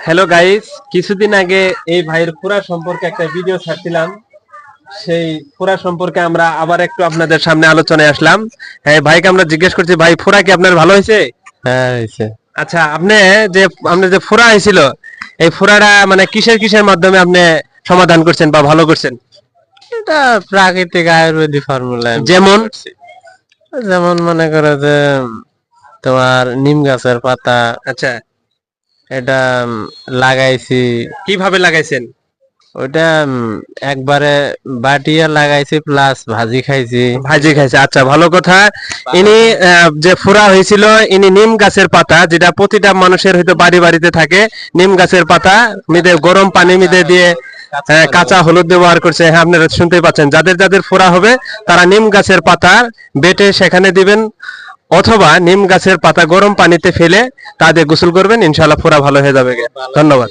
Hello guys কিছুদিন আগে এই ভাইয়ের ফুরা সম্পর্কে একটা ভিডিও ছাড়ছিলাম। সেই ফুরা সম্পর্কে আমরা আবার একটু আপনাদের সামনে আলোচনায় আসলাম। হ্যাঁ ভাইকে আমরা জিজ্ঞেস করছি ভাই ফুরা কি আপনার ভালো হয়েছে? হ্যাঁ হয়েছে। আচ্ছা আপনি যে আপনার যে ফুরা হয়েছিল এই ফুরাটা মানে কিসের কিসের মাধ্যমে আপনি সমাধান করছেন বা ভালো করছেন? এটা প্রাকৃতিক আয়ুর্বেদিক ফর্মুলা যেমন? যেমন মনে করো যে তোমার নিম গাছের পাতা আচ্ছা। এটা লাগাইছি। কীভাবে লাগাইছেন? উম, একবারে বাটিয়া লাগাইছি প্লাস ভাজি খাইছি। ভাজি খাইছে আচ্ছা ভালো কথা। ইনি যে ফুরা হয়েছিল ইনি নিম গাছের পাতা যেটা প্রতিটা মানুষের হয়তো বাড়ি বাড়িতে থাকে নিম গাছের পাতা মিদে গরম পানি মিদে দিয়ে হ্যাঁ, কাঁচা হলুদ ব্যবহার করছে। হ্যাঁ আপনারা শুনতে পাচ্ছেন। যাদের যাদের ফোড়া হবে তারা নিম গাছের পাতা বেটে সেখানে দিবেন। অথবা নিম গাছের পাতা গরম পানিতে ফেলে তা দিয়ে গোসল করবেন, ইনশাআল্লাহ ফোড়া ভালো হয়ে যাবে। ধন্যবাদ